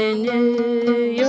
continue.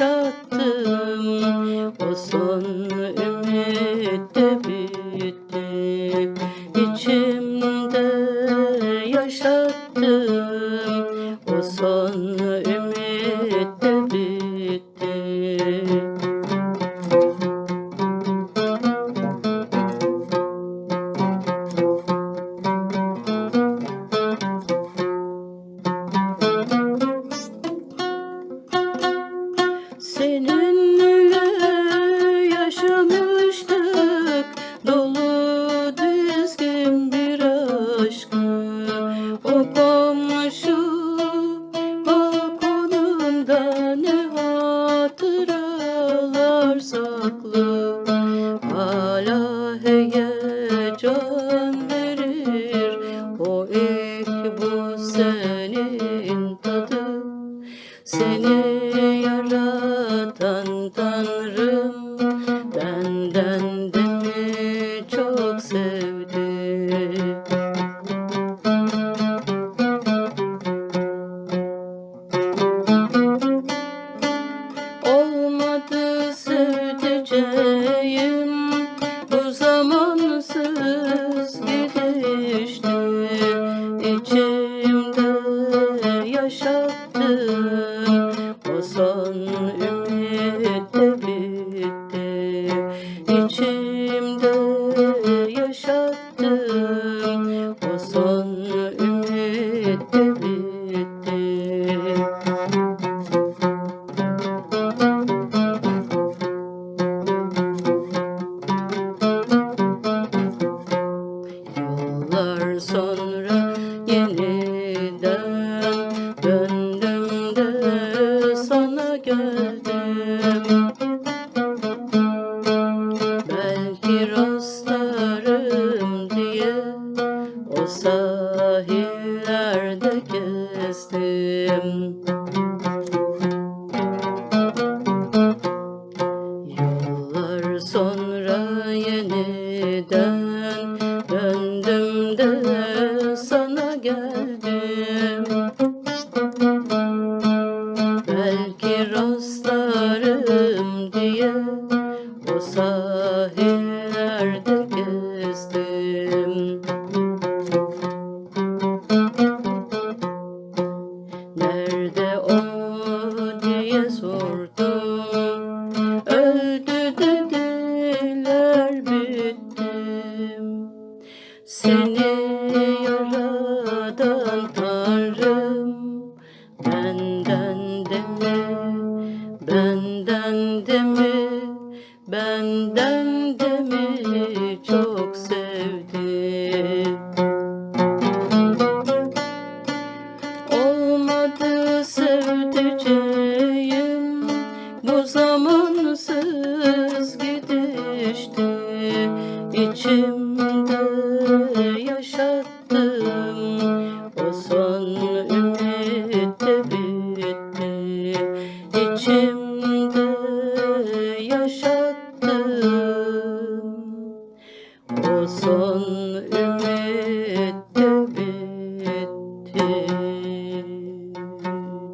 yaşattım O son Aklımda ne hatıralar saklı Hala heyecan verir. O ilk bu sen yüreğimde yaşattın O son ümit bitti. İçimde yaşattın Döndüm de sana geldim. Belki rastlarım diye o sahil Benden de mi, benden de mi çok sevdi Olmadı sevdicek O son